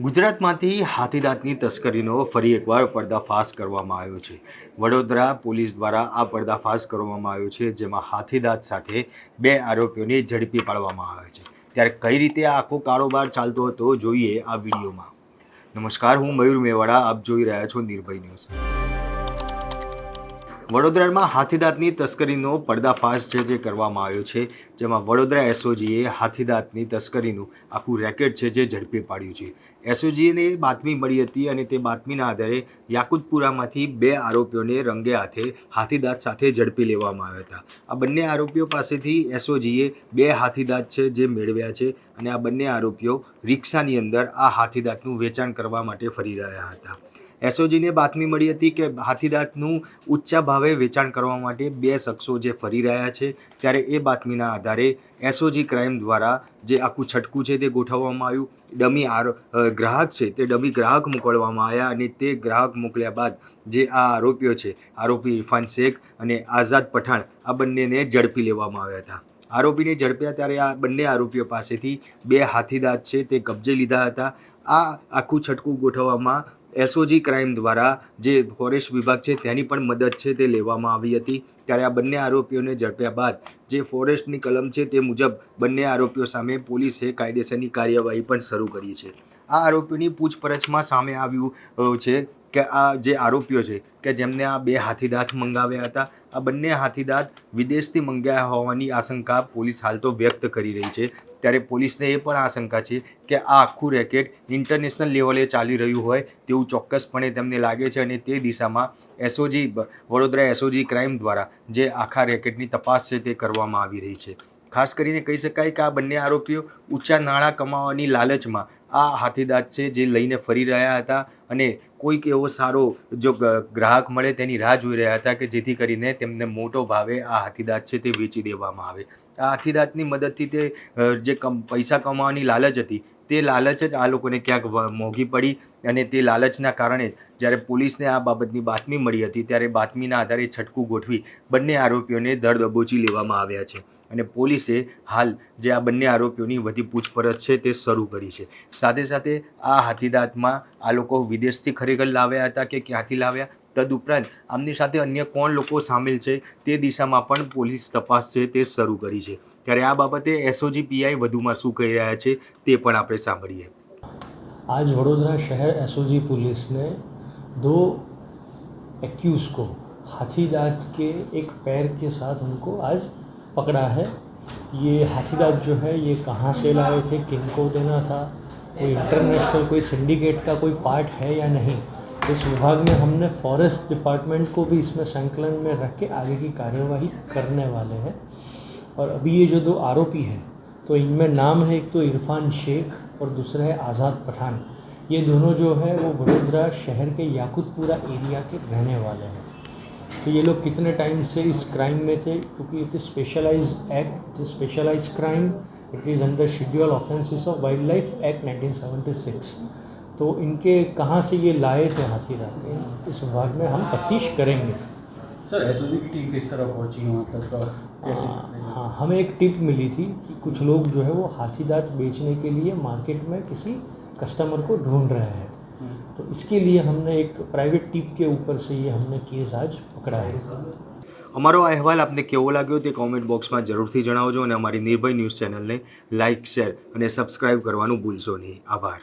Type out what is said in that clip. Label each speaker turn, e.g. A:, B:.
A: ગુજરાતમાંથી હાથીદાંતની તસ્કરીનો ફરી એકવાર પર્દાફાશ કરવામાં આવ્યો છે. વડોદરા પોલીસ દ્વારા આ પર્દાફાશ કરવામાં આવ્યો છે, જેમાં હાથીદાંત સાથે બે આરોપીઓને ઝડપી પાડવામાં આવે છે. ત્યારે કઈ રીતે આખો કારોબાર ચાલતો હતો, જોઈએ આ વિડીયોમાં. નમસ્કાર, હું મયુર મેવાડા, આપ જોઈ રહ્યા છો નિર્ભય ન્યૂઝ. વડોદરામાં હાથીદાંતની તસ્કરીનો પર્દાફાશ છે જે કરવામાં આવ્યો છે, જેમાં વડોદરા એસઓજીએ હાથીદાંતની તસ્કરીનું આખું રેકેટ છે જે ઝડપી પાડ્યું છે. એસઓજીને બાતમી મળી હતી અને તે બાતમીના આધારે યાકુતપુરામાંથી બે આરોપીઓને રંગે હાથે હાથીદાંત સાથે ઝડપી લેવામાં આવ્યા હતા. આ બંને આરોપીઓ પાસેથી એસઓજીએ બે હાથીદાંત છે જે મેળવ્યા છે અને આ બંને આરોપીઓ રિક્ષાની અંદર આ હાથીદાંતનું વેચાણ કરવા માટે ફરી રહ્યા હતા. એસઓજીને બાતમી મળી હતી કે હાથીદાંતનું ઊંચા ભાવે વેચાણ કરવા માટે બે શખ્સો જે ફરી રહ્યા છે, ત્યારે એ બાતમીના આધારે એસઓજી ક્રાઇમ દ્વારા જે આખું છટકું છે તે ગોઠવવામાં આવ્યું. ડમી આરો ગ્રાહક છે તે ડમી ગ્રાહક મોકલવામાં આવ્યા અને તે ગ્રાહક મોકલ્યા બાદ જે આ આરોપીઓ છે, આરોપી ઇરફાન શેખ અને આઝાદ પઠાણ, આ બંનેને ઝડપી લેવામાં આવ્યા હતા. આરોપીને ઝડપ્યા ત્યારે આ બંને આરોપીઓ પાસેથી બે હાથીદાંત છે તે કબજે લીધા હતા. આ આખું છટકું ગોઠવવામાં એસઓજી ક્રાઇમ દ્વારા જે ફોરેસ્ટ વિભાગ છે તેની પણ મદદ છે તે લેવામાં આવી હતી. ત્યારે આ બંને આરોપીઓને ઝડપ્યા બાદ જે ફોરેસ્ટની કલમ છે તે મુજબ બંને આરોપીઓ સામે પોલીસે કાયદેસરની કાર્યવાહી પણ શરૂ કરી છે. આ આરોપીઓની પૂછપરછમાં સામે આવ્યું છે. કે આ જે આરોપીઓ છે, કે જેમને આ બે હાથીદાંત મંગાવ્યા હતા, આ બંને હાથીદાંત વિદેશથી મંગાવ્યા હોવાની આશંકા પોલીસ હાલ તો વ્યક્ત કરી રહી છે. ત્યારે પોલીસને એ પણ આશંકા છે કે આ આખું રેકેટ ઇન્ટરનેશનલ લેવલે ચાલી રહ્યું હોય તેવું ચોક્કસપણે તેમને લાગે છે અને તે દિશામાં એસઓજી વડોદરા એસઓજી ક્રાઇમ દ્વારા જે આખા રેકેટની તપાસ છે તે કરવામાં આવી રહી છે. ખાસ કરીને કહી શકાય કે આ બંને આરોપીઓ ઊંચા નાણાં કમાવાની લાલચમાં આ હાથીદાંત છે જે લઈને ફરી રહ્યા હતા અને કોઈક એવો સારો જો ગ્રાહક મળે તેની રાહ જોઈ રહ્યા હતા કે જેથી કરીને તેમને મોટો ભાવે આ હાથીદાંત છે તે વેચી દેવામાં આવે. આ હાથીદાંતની મદદથી તે જે કમ, પૈસા કમાવાની લાલચ હતી તે લાલચ જ આ લોકોને ક્યાંક મોંઘી પડી અને તે લાલચના કારણે જ્યારે પોલીસને આ બાબતની બાતમી મળી હતી ત્યારે બાતમીના આધારે છટકું ગોઠવી બંને આરોપીઓને ધર દબોચી લેવામાં આવ્યા છે અને પોલીસે હાલ જે આ બંને આરોપીઓની વધી પૂછપરછ છે તે શરૂ કરી છે. સાથે સાથે આ હાથીદાંતમાં આ લોકો વિદેશથી ખરેખર લાવ્યા હતા કે ક્યાંથી લાવ્યા? તદુપરાંત આમની સાથે અન્ય કોણ લોકો સામેલ છે તે દિશામાં પણ પોલીસ તપાસ છે તે શરૂ કરી છે. ત્યારે આ બાબતે એસઓજી પીઆઈ વધુમાં શું કહી રહ્યા છે તે પણ આપણે સાંભળીએ
B: आज वडोदरा शहर एसओजी पुलिस ने दो एक्यूज़ को हाथी दांत के एक पैर के साथ उनको आज पकड़ा है ये हाथी दांत जो है ये कहाँ से लाए थे किन को देना था कोई इंटरनेशनल कोई सिंडिकेट का कोई पार्ट है या नहीं इस विभाग में हमने फॉरेस्ट डिपार्टमेंट को भी इसमें संकलन में रख के आगे की कार्यवाही करने वाले हैं और अभी ये जो दो आरोपी हैं तो इनमें नाम है एक तो इरफान शेख और दूसरा है आज़ाद पठान। ये दोनों जो है, वो वडोदरा शहर के याकुतपुरा एरिया के रहने वाले हैं। तो ये लोग कितने टाइम से इस क्राइम में थे? क्योंकि it is specialise act specialise crime it is under schedule offences of wildlife act 1976 तो इनके कहाँ से ये लाए थे हाथी रात इस विभाग में हम तफ्तीश करेंगे।
C: सर एसओजी की टीम किस तरह पहुंची वहाँ तक और कैसे
B: हाँ हाँ हमें एक टिप मिली थी कि कुछ लोग जो है वो हाथी दांत बेचने के लिए मार्केट में किसी कस्टमर को ढूंढ रहे हैं तो इसके लिए हमने एक प्राइवेट टिप के ऊपर से ये हमने केस आज पकड़ा है
A: અમારો આ અહેવાલ આપને કેવો લાગ્યો તે કોમેન્ટ બોક્સમાં જરૂરથી જણાવજો અને અમારી નિર્ભય ન્યૂઝ ચેનલને લાઇક શેર અને સબસ્ક્રાઇબ કરવાનું ભૂલશો નહીં આભાર